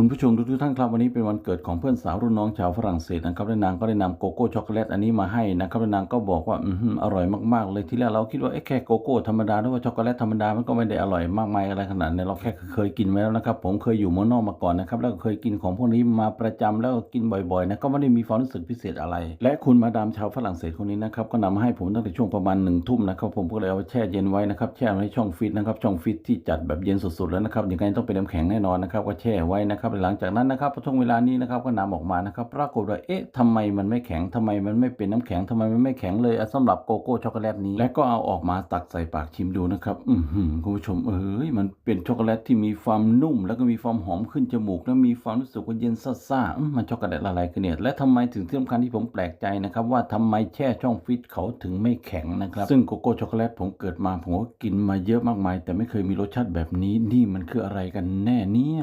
คุณผู้ชมทุกๆท่านครับวันนี้เป็นวันเกิดของเพื่อนสาวรุ่นน้องชาวฝรั่งเศสนะครับและนางก็ได้นำโกโก้ช็อกโกแลตอันนี้มาให้นะครับและนางก็บอกว่าอือหือร่อยมากๆเลยที่แรกเราคิดว่าเอ๊ะแค่โกโก้ธรรมดาหรือว่าช็อกโกแลตธรรมดามันก็ไม่ได้อร่อยมากมายอะไรขนาดนั้นเราแค่เคยกินมาแล้วนะครับผมเคยอยู่เมืองนอกมาก่อนนะครับแล้วก็เคยกินของพวกนี้มาประจำแล้วก็กินบ่อยๆนะก็ไม่ได้มีความรู้สึกพิเศษอะไร และคุณมาดามชาวฝรั่งเศสคนนี้นะครับก็นำมาให้ผมตั้งแต่ช่วงประมาณหนึ่งทุ่มนะครับผมก็เลยเอาแช่เย็นไว้นะครับแช่ไว้ในช่องฟิตนะครับช่องฟิตที่จัดแบบเย็นสุดๆแล้วนะครับยังไงต้องเป็นน้ำแข็งแน่นอนนะครับก็แช่ไว้นะครับหลังจากนั้นนะครับช่วงเวลานี้นะครับก็นำออกมานะครับปรากฏว่าเอ๊ะทำไมมันไม่แข็งทำไมมันไม่เป็นน้ำแข็งทำไมมันไม่แข็งเลยอะสำหรับโกโก้ช็อกโกแลตนี้ และก็เอาออกมาตักใส่ปากชิมดูนะครับอือหือคุณผู้ชมเอ้ยมันเป็นช็อกโกแลตที่มีความนุ่ม แล้วก็มีความหอมขึ้นจมูก แล้วมีความรู้สึกว่าเย็นซ่าๆมันช็อกโกแลตอะไรกันเนี่ยและทำไมถึงที่สำคัญที่ผมแปลกใจนะครับว่าทำไมแช่ช่องฟิตเขาถึงไม่แข็งนะครับซึ่งโกโก้ช็อกโกแลตผมเกิดมาผมก็กินมาเยอะมากมาย แต่ไม่เคยมีรสชาติแบบนี้นี่มันคืออะไรกันแน่เนี่ย